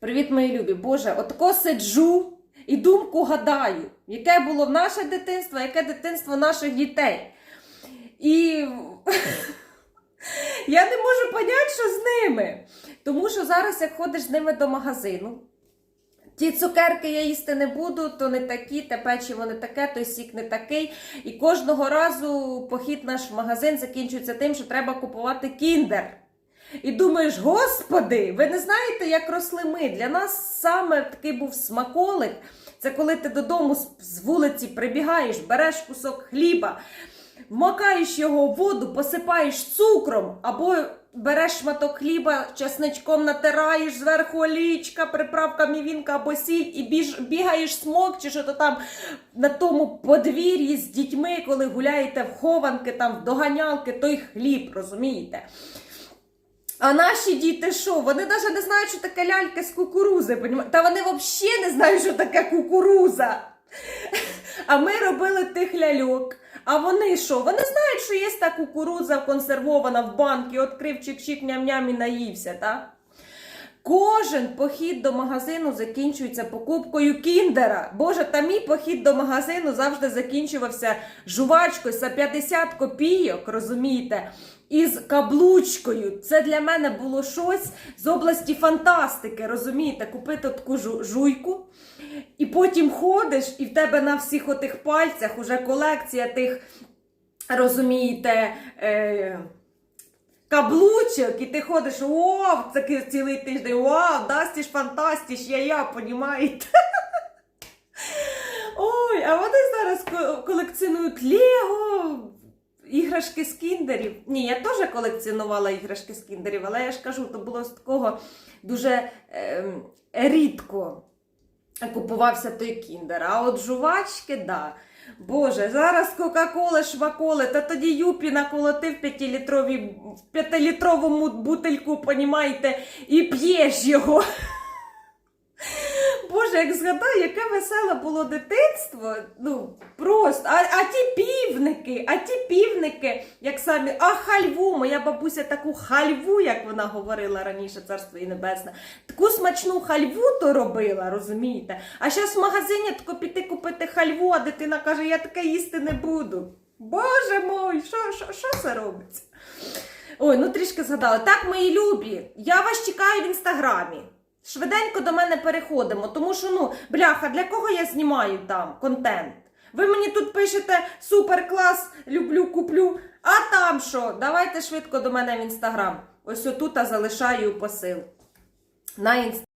Привіт, мої любі. Боже, отако сиджу і думку гадаю, яке було в наше дитинство, яке дитинство наших дітей. І я не можу поняти, що з ними. Тому що зараз, як ходиш з ними до магазину, ті цукерки я їсти не буду, то не такі, те печиво не таке, той сік не такий. І кожного разу похід наш в магазин закінчується тим, що треба купувати кіндер. І думаєш, господи, ви не знаєте, як росли ми. Для нас саме такий був смаколик. Це коли ти додому з- вулиці прибігаєш, береш кусок хліба, вмакаєш його в воду, посипаєш цукром, або береш шматок хліба, чесничком натираєш зверху олічка, приправка мівінка або сіль, і біж, бігаєш смок, чи що то там на тому подвір'ї з дітьми, коли гуляєте в хованки, там в доганялки, той хліб, розумієте? А наші діти що? Вони навіть не знають, що таке лялька з кукурузи. Та вони взагалі не знають, що таке кукуруза. А ми робили тих ляльок. А вони що? Вони знають, що є та кукурудза консервована в банки, відкрив чик-чик, ням-ням і наївся, так? Кожен похід до магазину закінчується покупкою кіндера. Боже, та мій похід до магазину завжди закінчувався жувачкою за 50 копійок, розумієте? Із каблучкою. Це для мене було щось з області фантастики, розумієте? Купити таку жуйку, і потім ходиш, і в тебе на всіх отих пальцях уже колекція тих, розумієте, е, каблучок, і ти ходиш, вау, це цілий тиждень, вау, дастіш фантастіш, я я, понімаєте? Ой, а вони зараз колекціонують Лего, іграшки з кіндерів. Ні, я теж колекціонувала іграшки з кіндерів, але я ж кажу, то було з такого дуже ем, рідко купувався той кіндер. А от жувачки, да. Боже, зараз Кока-Кола, шваколи, та тоді Юпі наколотив в п'ятилітровому бутильку, понімаєте, і п'єш його. Боже, як згадаю, яке веселе було дитинство. Ну, просто. Півники, а ті півники, як самі, а хальву, моя бабуся таку хальву, як вона говорила раніше, царство і небесне, таку смачну хальву то робила, розумієте? А зараз в магазині тако піти купити хальву, а дитина каже, я таке їсти не буду. Боже мой, що, що, що це робиться? Ой, ну трішки згадала. Так, мої любі, я вас чекаю в інстаграмі. Швиденько до мене переходимо, тому що, ну, бляха, для кого я знімаю там контент? Ви мені тут пишете супер клас, люблю, куплю. А там що? Давайте швидко до мене в інстаграм. Ось отут залишаю посил. На інстаграм.